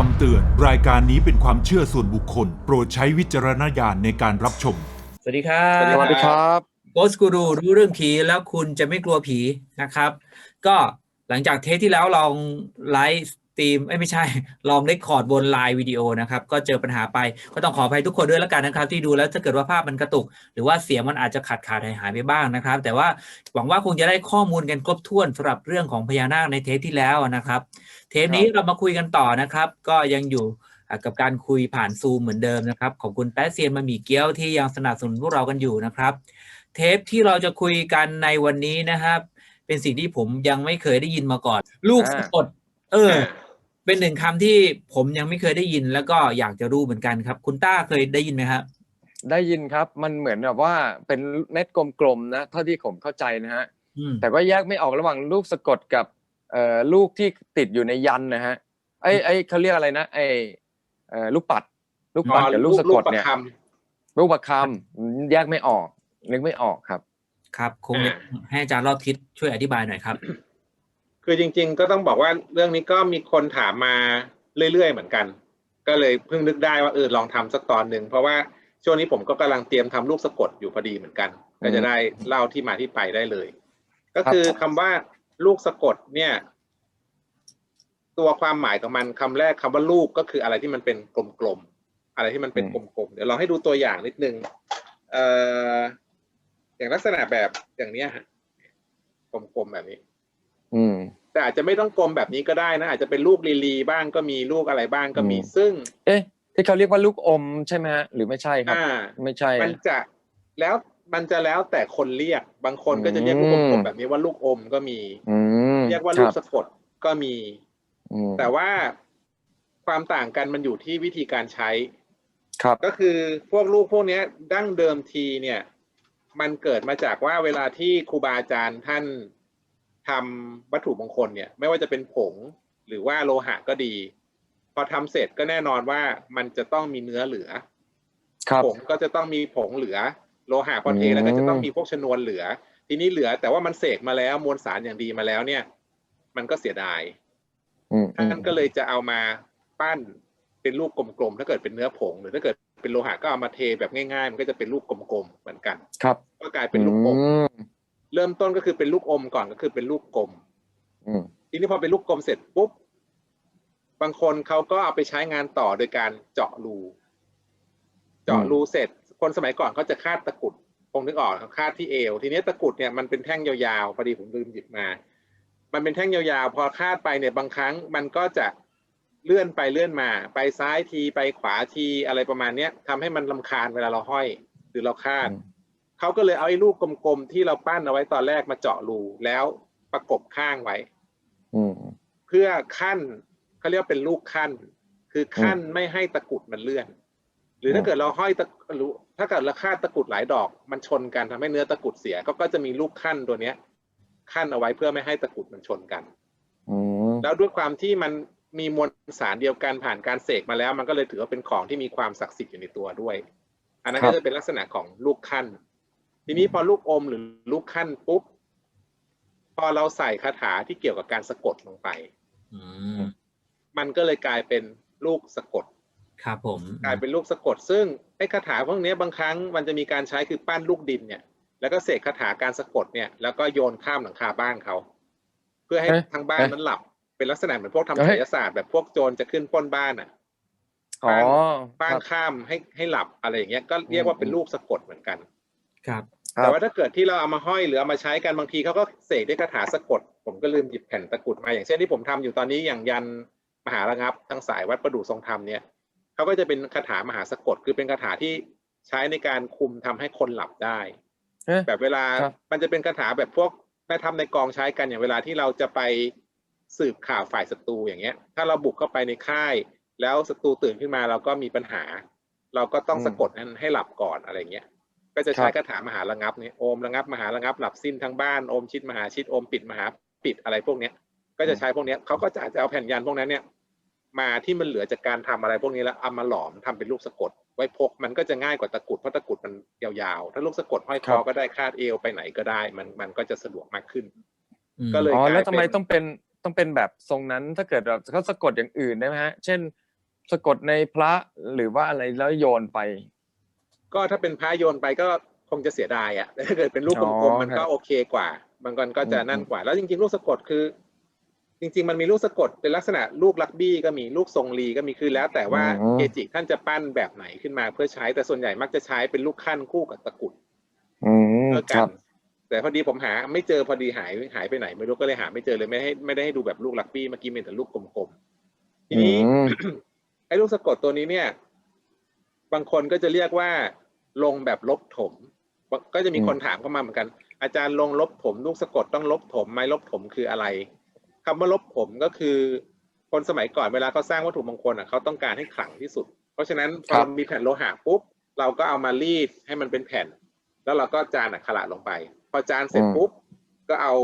คำเตือน รายการนี้เป็นความเชื่อส่วนบุคคล โปรดใช้วิจารณญาณในการรับชม สวัสดีครับสวัสดีครับโกสกูรูรู้เรื่องผีแล้วคุณจะไม่กลัวผีนะครับ ก็หลังจากเทปที่แล้วลองไลฟ์ส ตรีมเอ้ยไม่ใช่ ลองเลคคอร์ดบนไลน์วิดีโอนะครับ ก็เจอปัญหาไป ก็ต้องขออภัยทุกคนด้วยแล้วกันนะครับ ที่ดูแล้วถ้าเกิดว่าภาพมันกระตุก หรือว่าเสียงมันอาจจะขาดขาดหายหายไปบ้างนะครับ แต่ว่าหวังว่าคงจะได้ข้อมูลกันครบถ้วนสำหรับเรื่องของพญานาคในเทปที่แล้วนะครับ เทปนี้เรามาคุยกันต่อนะครับ ก็ยังอยู่อะกับการคุยผ่านซูมเหมือนเดิมนะครับ ขอบคุณแป๊ะเซียนมามีเกี้ยวที่ยังสนับสนุนพวกเรากันอยู่นะครับ เทปที่เราจะคุยกันในวันนี้นะครับ เป็นสิ่งที่ผมยังไม่เคยได้ยินมาก่อน ลูกอ่าสะกดเออ เป็นหนึ่งคำที่ผมยังไม่เคยได้ยินแล้วก็อยากจะรู้เหมือนกันครับ คุณต้าเคยได้ยินไหมครับได้ยินครับมันเหมือนแบบว่าเป็นเม็ดกลมๆนะเท่าที่ผมเข้าใจนะฮะอืมแต่ก็แยกไม่ออกระหว่างลูกสะกดกับเอ่อลูกที่ติดอยู่ในยันนะฮะไอ้ไอ้เขาเรียกอะไรนะไอ้เอ่อลูกปัด ลูกปัดกับลูกสะกดเนี่ยประคลูกประคำแยกไม่ออกนึกไม่ออกครับ ครับ คงจะให้อาจารย์รอบทิศช่วยอธิบายหน่อยครับำ คือจริง ๆ ก็ต้องบอกว่าเรื่องนี้ก็มีคนถามมาเรื่อย ๆ เหมือนกัน ก็เลยเพิ่งนึกได้ว่าเออลองทำสักตอนหนึ่งเพราะว่าช่วงนี้ผมก็กำลังเตรียมทำลูกสะกดอยู่พอดีเหมือนกัน ก็จะได้เล่าที่มาที่ไปได้เลย ก็คือคำว่าลูกสะกดเนี่ย ตัวความหมายของมันคำแรกคำว่าลูกก็คืออะไรที่มันเป็นกลมๆอะไรที่มันเป็นอืกมลมๆเดี๋ยวลองให้ดูตัวอย่างนิดนึงเอ่ออย่างลักษณะแบบอย่างเนี้ยฮะกลมๆแบบนี้ อืมแต่อาจจะไม่ต้องกลมแบบนี้ก็ได้นะอาจจะเป็นลูกลีลีบ้างก็มีลูกอะไรบ้างก็มีอืมซึ่ง เอ๊ะที่เขาเรียกว่าลูกอมใช่ไหมฮะหรือไม่ใช่ครับ อ่า ไม่ใช่ มันจะแล้วมันจะแล้วแต่คนเรียกบางคนก็จะเรียกลูกอืกมลมๆแบบนี้ว่าลูกอมก็มี อืมเรียกว่าคลูรักบสะกดก็มี อืมแต่ว่าความต่างกันมันอยู่ที่วิธีการใช้ ครับก็คือพวกลูกพวกเนี้ยดั้งเดิมทีเนี่ย มันเกิดมาจากว่าเวลาที่ครูบาอาจารย์ท่าน ทำวัตถุมงคลเนี่ยไม่ว่าจะเป็นผงหรือว่าโลหะก็ดี พอทำเสร็จก็แน่นอนว่ามันจะต้องมีเนื้อเหลือครับผงก็จะต้องมีผงเหลือ โลหะพอเทอืมแล้วก็จะต้องมีพวกชนวนเหลือ ทีนี้เหลือแต่ว่ามันเสกมาแล้วมวลสารอย่างดีมาแล้วเนี่ย มันก็เสียดายอืมอืมท่านก็เลยจะเอามาปั้นเป็นลูกกลมๆ ถ้าเกิดเป็นเนื้อผง หรือถ้าเกิดเป็นโลหะก็เอามาเทแบบง่ายๆ มันก็จะเป็นลูกกลมๆ เหมือนกัน ครับ ก็กลายเป็นลูกอมอืม เริ่มต้นก็คือเป็นลูกอมก่อนก็คือเป็นลูกกลมอืมทีนี้พอเป็นลูกกลมเสร็จปุ๊บ บางคนเขาก็เอาไปใช้งานต่อโดยการเจาะรู เจาะรูเสร็จ คนสมัยก่อนเขาจะคาดตะกรุดคงนึกออกครับคาดที่เอว ทีนี้ตะกรุดเนี่ยมันเป็นแท่งยาวๆพอดีผมลืมหยิบมา มันเป็นแท่งยาวๆ พอคาดไปเนี่ยบางครั้งมันก็จะเลื่อนไปเลื่อนมา ไปซ้ายทีไปขวาทีอะไรประมาณเนี้ยทำให้มันลำคาญเวลาเราห้อย หรือเราคาดอืม เขาก็เลยเอาไอ้ลูกกลมๆที่เราปั้นเอาไว้ตอนแรกมาเจาะรูแล้วประกบข้างไว้อืมเพื่อขั้นเขาเรียกว่าเป็นลูกขั้น คือขั้นไม่ให้ตะกรุดมันเลื่อน หรือถ้าอืมเกิดเราห้อยตะหรือถ้าเกิดเราคาดตะกรุดหลายดอกมันชนกันทำให้เนื้อตะกรุดเสียก็ก็จะมีลูกขั้นตัวเนี้ย ขั้นเอาไว้เพื่อไม่ให้ตะกรุดมันชนกันอืมแล้วด้วยความที่มันมีมวลสารเดียวกันผ่านการเสกมาแล้ว มันก็เลยถือว่าเป็นของที่มีความศักดิ์สิทธิ์อยู่ในตัวด้วย อันนั้นก็จะเป็นลักษณะของลูกขั้น ทีนี้พอลูกอมหรือลูกขั้นปุ๊บพอเราใส่คาถาที่เกี่ยวกับการสะกดลงไปอืมมันก็เลยกลายเป็นลูกสะกด ครับผม กลายเป็นลูกสะกด ซึ่งไอ้คาถาพวกเนี้ยบางครั้งมันจะมีการใช้คือปั้นลูกดินเนี่ย แล้วก็เสกคาถาการสะกดเนี่ย แล้วก็โยนข้ามหลังคาบ้านเขา เพื่อให้เอ๊ะทั้งบ้านเอ๊ะนั้นหลับ เป็นลักษณะเหมือนพวกทำเฮ้ไสยยศาสตร์แบบพวกโจรจะขึ้นปล้นบ้านอะอ๋อบ้านครับข้ามให้ให้หลับอะไรอย่างเงี้ย ก็เรียกว่าเป็นอืมลูกสะกดเหมือนกัน ครับครั แต่บว่าถ้าเกิดที่เราเอามาห้อยหรือเอามาใช้กันบางทีเขาก็เสกด้วยคาถาสะกด ผมก็ลืมหยิบแผ่นตะกรุดมาอย่างเช่นที่ผมทำอยู่ตอนนี้อย่างยันมหาระงับทั้งสายวัดประดู่ทรงธรรมเนี่ยเขาก็จะเป็นคาถามหาสะกดคือเป็นคาถาที่ใช้ในการคุมทำให้คนหลับได้เอ๊ะแบบเวลาครับมันจะเป็นคาถาแบบพวกแม่ทัพในกองใช้กันอย่างเวลาที่เราจะไปสืบข่าวฝ่ายศัตรูอย่างเงี้ย ถ้าเราบุกเข้าไปในค่าย แล้วศัตรูตื่นขึ้นมาเราก็มีปัญหา เราก็ต้องสะกดนั้นให้หลับก่อนอะไรเงี้ย ก็จะใช้คาถามหาระงับเนี่ยโอมระงับมหาระงับหลับสิ้นทั้งบ้านโอมชิดมหาชิดโอมปิดมหาปิดอะไรพวกเนี้ย ก็จะใช้พวกเนี้ยเขาก็จะอาจจะเอาแผ่นยันพวกนั้นเนี่ย มาที่มันเหลือจากการทำอะไรพวกนี้แล้วเอามาหลอมทำเป็นลูกสะกด ไว้พกมันก็จะง่ายกว่าตะกรุดเพราะตะกรุดมันยาวๆ ถ้าลูกสะกดห้อยคครัอบก็ได้คาดเอวไปไหนก็ได้ มันมันก็จะสะดวกมากขึ้นอืมก็เลยอ๋อกลายแล้วทำไมเป็นต้องเป็นต้องเป็นแบบทรงนั้นถ้าเกิดแบบเขาสะกดอย่างอื่นได้ไหมฮะ เช่น สะกดในพระหรือว่าอะไรแล้วโยนไป ก็ถ้าเป็นพระโยนไปก็คงจะเสียดายอะแต่ถ้าเกิดเป็นลูกกอ๋ลอมๆมันก็ครับโอเคกว่า บางคนก็จะอืมนั่นกว่า แล้วจริงๆ ลูกสะกดคือ จริง ๆ มันมีลูกสะกดเป็นลักษณะลูกลักบี้ก็มีลูกทรงลีก็มีคือแล้ว แต่ว่าอืมเกจิท่านจะปั้นแบบไหนขึ้นมาเพื่อใช้แต่ส่วนใหญ่มักจะใช้เป็นลูกขั้นคู่กับตะกรุดอืมเพื่อคกัรันบแต่พอดีผมหาไม่เจอพอดีหายหายไปไหน ไม่รู้ก็เลยหาไม่เจอเลยไม่ให้ไม่ได้ให้ดูแบบลูกลักบี้เมื่อกี้มีแต่ลูกกลมๆทีนี้อืมไอ้ลูกสะกดตัวนี้เนี่ย บางคนก็จะเรียกว่า ลงแบบลบถม ก็จะมีคนถามเข้ามาเหมือนกัน อาจารย์ลงลบถมลูกสะกดต้องลบถมไหมลบถมคืออะไรคำว่าลบถมก็คือ คนสมัยก่อนเวลาเขาสร้างวัตถุมงคลอะเขาต้องการให้ขลังที่สุด เพราะฉะนั้นพอครับเรามีแผ่นโลหะปุ๊บเราก็เอามารีดให้มันเป็นแผ่น แล้วเราก็จานอักขระลงไป พอจานเสร็จปุ๊บก็เอา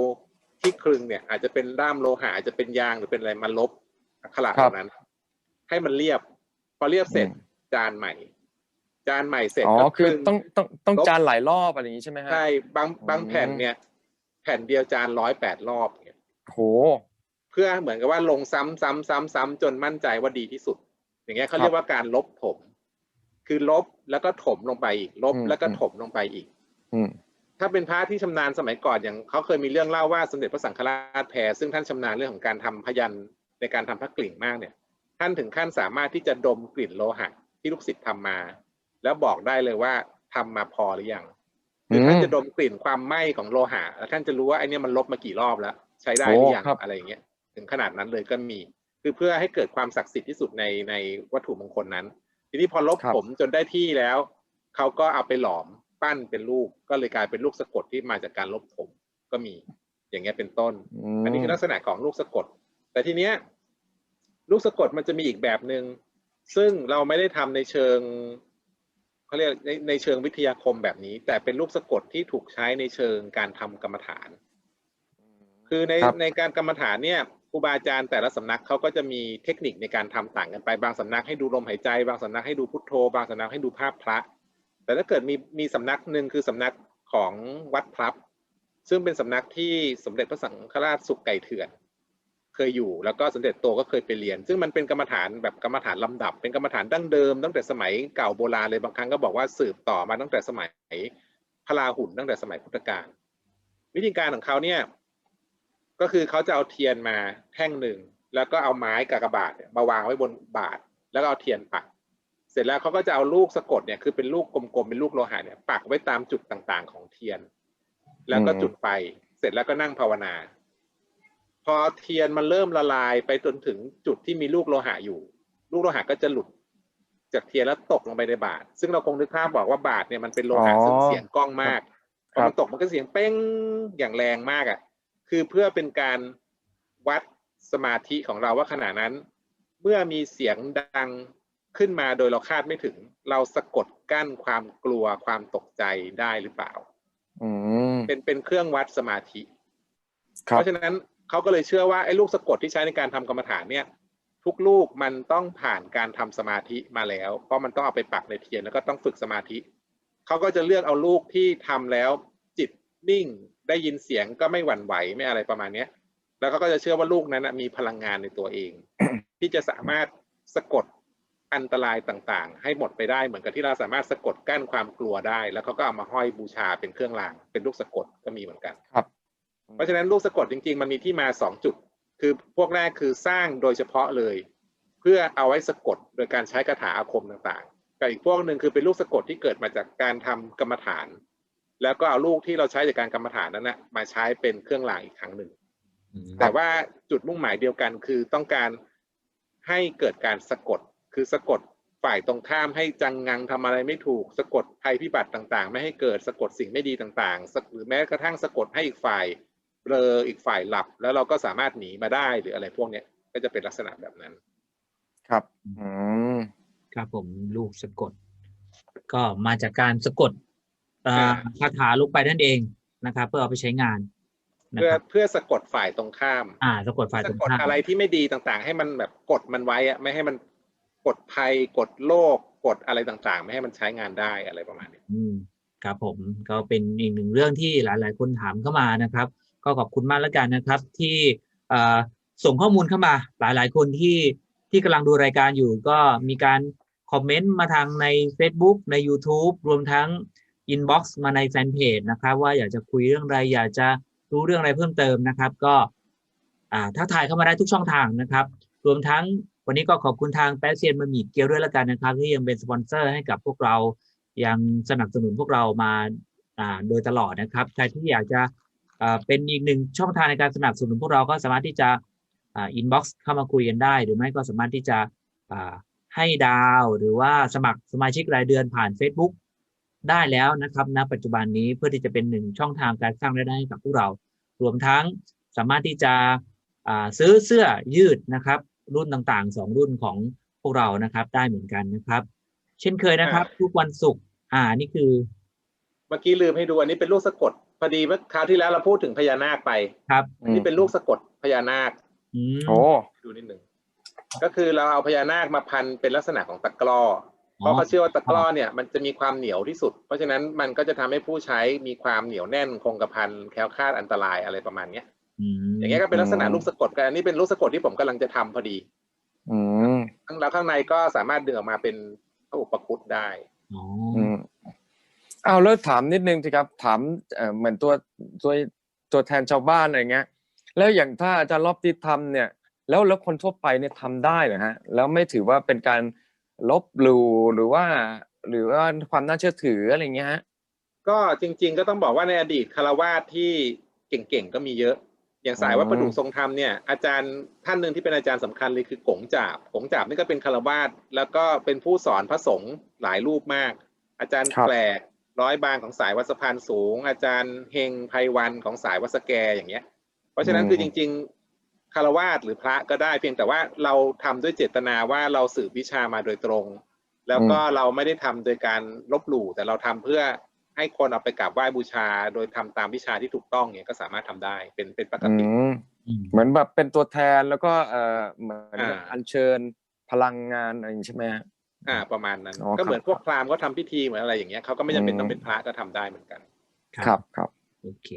ที่คลึงเนี่ย อาจจะเป็นด้ามโลหะอาจจะเป็นยางหรือเป็นอะไรมาลบอักขระเหล่านั้น ให้มันเรียบ พอเรียบเสร็จอืมจานใหม่ จานใหม่เสร็จอ๋อก็คือลึต้องต้องต้องลบจานหลายรอบอะไรอย่างนี้ใช่ไหมฮะใช่บางบางอืมแผ่นเนี่ย แผ่นเดียวจานร้อยแปดรอบเนี่ยโหเพื่อเหมือนกับว่าลงซ้ำซ้ำซ้ำซ้ำจนมั่นใจว่าดีที่สุด อย่างเงี้ยเขาเรียกว่าการลบถม คือลบแล้วก็ถมลงไปอีก ลบอืมแล้วก็อืมถมลงไปอีก อืมถ้าเป็นพระที่ชำนาญสมัยก่อนอย่างเขาเคยมีเรื่องเล่าว่าสมเด็จพระสังฆราชแพรซึ่งท่านชำนาญเรื่องของการทำพยันในการทำพระกลิ่งมากเนี่ย ท่านถึงขั้นสามารถที่จะดมกลิ่นโลหะที่ลูกศิษย์ทำมา แล้วบอกได้เลยว่าทำมาพอหรือยังคือท่านอืมจะดมกลิ่นความไหม้ของโลหะแล้วท่านจะรู้ว่าไอเนี้ยมันลบมากี่รอบแล้ว ใช้ได้หรือยังโอ้ครับอะไรอย่างเงี้ย ถึงขนาดนั้นเลยก็มี คือเพื่อให้เกิดความศักดิ์สิทธิ์ที่สุดในในวัตถุมงคลนั้น ทีนี้พอลบครับผมจนได้ที่แล้วเขาก็เอาไปหลอมปั้นเป็นลูกก็เลยกลายเป็นลูกสะกดที่มาจากการลบผมก็มี อย่างเงี้ยเป็นต้นมอันนี้คือลักษณะของลูกสะกด แต่ทีเนี้ยลูกสะกดมันจะมีอีกแบบหนึ่งซึ่งเราไม่ได้ทำในเชิง เขาเรียกในในเชิงวิทยาคมแบบนี้ แต่เป็นลูกสะกดที่ถูกใช้ในเชิงการทำกรรมฐาน คือในครับในการกรรมฐานเนี่ยครูบาอาจารย์แต่ละสำนักเขาก็จะมีเทคนิคในการทำต่างกันไป บางสำนักให้ดูลมหายใจ บางสำนักให้ดูพุทโธ บางสำนักให้ดูภาพพระ แต่ถ้าเกิดมีมีสำนักหนึ่งคือสำนักของวัดพลับ ซึ่งเป็นสำนักที่สมเด็จพระสังฆราชสุกไก่เถื่อน เคยอยู่ แล้วก็สมเด็จโตก็เคยไปเรียน ซึ่งมันเป็นกรรมฐานแบบกรรมฐานลำดับ เป็นกรรมฐานดั้งเดิมตั้งแต่สมัยเก่าโบราณเลยบางครั้งก็บอกว่าสืบต่อมาตั้งแต่สมัยพระราหุลตั้งแต่สมัยพุทธกาลวิธีการของเขาเนี่ยก็คือเขาจะเอาเทียนมาแท่งหนึ่งแล้วก็เอาไม้กากบาทเนี่ยมาวางไว้บนบาทแล้วก็เอาเทียนปัก เสร็จแล้วเขาก็จะเอาลูกสะกดเนี่ยคือเป็นลูกกลมๆเป็นลูกโลหะเนี่ยปักไว้ตามจุดต่างๆ ของเทียน แล้วก็อืมจุดไฟเสร็จแล้วก็นั่งภาวนา พอเทียนมันเริ่มละลายไปจนถึงจุดที่มีลูกโลหะอยู่ ลูกโลหะก็จะหลุดจากเทียนแล้วตกลงไปในบาท ซึ่งเราคงนึกภาพบอกว่าบาทเนี่ยมันเป็นโลหะอ๋อซึ่งเสียงก้องมากพครัอบมันตกมันก็เสียงเป้งอย่างแรงมากอะ คือเพื่อเป็นการวัดสมาธิของเราว่าขณะนั้น เมื่อมีเสียงดังขึ้นมาโดยเราคาดไม่ถึง เราสะกดกั้นความกลัวความตกใจได้หรือเปล่าอืมเป็นเป็นเครื่องวัดสมาธิครับเพราะฉะนั้น เขาก็เลยเชื่อว่าไอ้ลูกสะกดที่ใช้ในการทำกรรมฐานเนี่ย ทุกลูกมันต้องผ่านการทำสมาธิมาแล้ว เพราะมันต้องเอาไปปักในเทียนแล้วก็ต้องฝึกสมาธิเขาก็จะเลือกเอาลูกที่ทำแล้วจิตนิ่งได้ยินเสียงก็ไม่หวั่นไหวไม่อะไรประมาณเนี้ยแล้วเขาก็จะเชื่อว่าลูกนั้นมีพลังงานในตัวเอง ที่จะสามารถสะกดอันตรายต่างๆ ให้หมดไปได้เหมือนกับที่เราสามารถสะกดกั้นความกลัวได้ แล้วเขาก็เอามาห้อยบูชาเป็นเครื่องรางเป็นลูกสะกดก็มีเหมือนกันครับ ราะฉะนั้นลูกสะกดจริง ๆ มันมีที่มาสองจุด คือพวกแรกคือสร้างโดยเฉพาะเลย เพื่อเอาไว้สะกดโดยการใช้คาถาอาคมต่างๆกับอีกพวกหนึ่งคือเป็นลูกสะกดที่เกิดมาจากการทำกรรมฐาน แล้วก็เอาลูกที่เราใช้จากการกรรมฐานนั้นนะมาใช้เป็นเครื่องรางอีกครั้งหนึ่งแต่ว่าจุดมุ่งหมายเดียวกันคือต้องการให้เกิดการสะกด คือสะกดฝ่ายตรงข้ามให้จังงังทำอะไรไม่ถูก สะกดภัยพิบัติต่างๆ ไม่ให้เกิดสะกดสิ่งไม่ดีต่างๆสะหรือแม้กระทั่งสะกดให้อีกฝ่าย เบลออีกฝ่ายหลับ แล้วเราก็สามารถหนีมาได้หรืออะไรพวกเนี้ยก็จะเป็นลักษณะแบบนั้น ครับอืมครับผมลูกสะกด ก็มาจากการสะกดเอ่ออ่าคาถาลงไปนั่นเองนะครับ เพื่อเอาไปใช้งานนะเพื่อครับเพื่อสะกดฝ่ายตรงข้าม อ่า สะกดฝ่ายตสะรงกดข้ามอะไรที่ไม่ดีต่างๆ ให้มันแบบกดมันไว้อะไม่ให้มันกดภัยกดโรคกดอะไรต่างๆ ไม่ให้มันใช้งานได้อะไรประมาณนี้ อืมครับผมก็เป็นอีกหนึ่งเรื่องที่หลาย ๆ คนถามเข้ามานะครับ ก็ขอบคุณมากแล้วกันนะครับ ที่ส่งข้อมูลเข้ามาหลายๆคนที่ที่กำลังดูรายการอยู่ก็มีการคอมเมนต์มาทางใน Facebook ใน YouTube รวมทั้ง inbox มาในแฟนเพจนะครับ ว่าอยากจะคุยเรื่องอะไร อยากจะรู้เรื่องอะไรเพิ่มเติมนะครับ ก็อ่าทักทายเข้ามาได้ทุกช่องทางนะครับ รวมทั้งวันนี้ก็ขอบคุณทางแปซเซียนบะหมี่เกียวด้วยแล้วกันนะครับ ที่ยังเป็นสปอนเซอร์ให้กับพวกเรายังสนับสนุนพวกเรามาโดยตลอดนะครับ ใครที่อยากจะ เป็นอีกหนึ่งช่องทางในการสนับสนุนพวกเราก็สามารถที่จะอ่าอินบ็อกซ์เข้ามาคุยกันได้ หรือไม่ก็สามารถที่จะอ่าให้ดาวหรือว่าสมัครสมาชิกรายเดือนผ่าน Facebook ได้แล้วนะครับณปัจจุบันนี้เพื่อที่จะเป็นหนึ่งช่องทางการสร้างรายได้ให้กับพวกเรา รวมทั้งสามารถที่จะอ่าซื้อเสื้อยืดนะครับ รุ่นต่างๆสองรุ่นของพวกเรานะครับ ได้เหมือนกันนะครับ เช่นเคยนะครับ ทุกวันศุกร์อ่านี่คือ เมื่อกี้ลืมให้ดูอันนี้เป็นลูกสะกด พอดีเมื่อคราวที่แล้วเราพูดถึงพญานาคไปครับอันนี้เป็นลูกสะกดพญานาคอืมโอ้ดูนิดหนึ่งก็คือเราเอาพญานาคมาพันเป็นลักษณะของตะกร้อเพราะเขาเชื่อว่าตะกร้อเนี่ยมันจะมีความเหนียวที่สุด เพราะฉะนั้นมันก็จะทำให้ผู้ใช้มีความเหนียวแน่นคงกระพันแคล้วคลาดอันตรายอะไรประมาณเนี้ยมอย่างเงี้ยก็เป็นลักษณะลูกสะกดกันอันนี้เป็นลูกสะกดที่ผมกำลังจะทำพอดี อืมข้างแล้วข้างในก็สามารถดึงออกมาเป็นพระอุปคุตได้อ๋ออืม เอาแล้วถามนิดนึงสิครับถามเอ่อเหมือนตัวตัวตัวแทนชาวบ้านอะไรเงี้ย แล้วอย่างถ้าอาจารย์รอบที่ทำเนี่ย แล้วแล้วคนทั่วไปเนี่ยทำได้เหรอฮะ แล้วไม่ถือว่าเป็นการลบหลู่หรือว่า หรือว่าความน่าเชื่อถืออะไรเงี้ยฮะก็จริง ๆ ก็ต้องบอกว่าในอดีตคารวาสที่เก่งๆก็มีเยอะ อย่างสายวัดประดุงทรงธรรมเนี่ยอาจารย์ท่านหนึ่งที่เป็นอาจารย์สำคัญเลยคือกงจาบกงจาบนี่ก็เป็นคารวาสแล้วก็เป็นผู้สอนพระสงฆ์หลายรูปมาก อาจารย์ครับแปลก ร้อยบางของสายวัดสะพานสูง อาจารย์เฮงไพวันของสายวัดสแกอย่างเงี้ย เพราะฉะนั้นคือจริง ๆคารวาสหรือพระก็ได้เพียงแต่ว่าเราทำด้วยเจตนาว่าเราสืบวิชามาโดยตรง แล้วก็เราไม่ได้ทำโดยการลบหลู่แต่เราทำเพื่อให้คนเอาไปกราบไหว้บูชา โดยทำตามวิชาที่ถูกต้องเนี่ยก็สามารถทำได้เป็นเป็นปกอืติมอืมเหมือนแบบเป็นตัวแทนแล้วก็เออเหมือนอ่าอัญเชิญพลังงานอะไรอย่างนี้ใช่ไหมฮะ อ่า ประมาณนั้นอ๋อก็เหมือนครับพวกพราหมณ์ก็ทำพิธีเหมือนอะไรอย่างเงี้ยเขาก็ไม่จำเป็นอืมต้องเป็นพระก็ทำได้เหมือนกัน ครับครับโอเค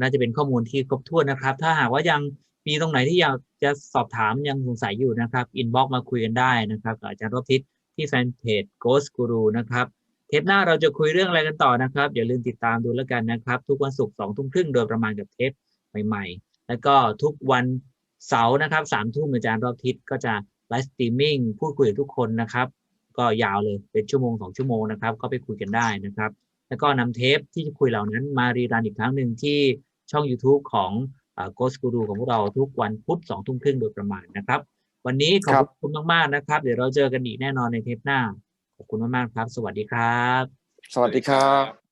น่าจะเป็นข้อมูลที่ครบถ้วนนะครับ ถ้าหากว่ายังมีตรงไหนที่อยากจะสอบถามยังสงสัยอยู่นะครับอินบ็อกมาคุยกันได้นะครับกับอาจารย์รบทิศที่แฟนเพจ Ghost Guru นะครับเทปหน้าเราจะคุยเรื่องอะไรกันต่อนะครับ อย่าลืมติดตามดูแล้วกันนะครับ ทุกวันศุกร์สองทุ่มครึ่งโดยประมาณกับเทปใหม่ๆ แล้วก็ทุกวันเสาร์นะครับสามทุ่มอาจารย์รอบทิศก็จะไลฟ์สตรีมมิ่งพูดคุยกับทุกคนนะครับ ก็ยาวเลยเป็นชั่วโมงสองชั่วโมงนะครับ ก็ไปคุยกันได้นะครับ แล้วก็นำเทปที่จะคุยเหล่านั้นมารีรันอีกครั้งหนึ่งที่ช่อง YouTube ของอ่า Ghost Guru ของพวกเราทุกวันพุธสองทุ่มครึ่งโดยประมาณนะครับ วันนี้ขอบครับคุณมาก ๆ นะครับ เดี๋ยวเราเจอกันอีกแน่นอนในเทปหน้า ขอบคุณมาก ๆ ครับ สวัสดีครับ สวัสดีครับ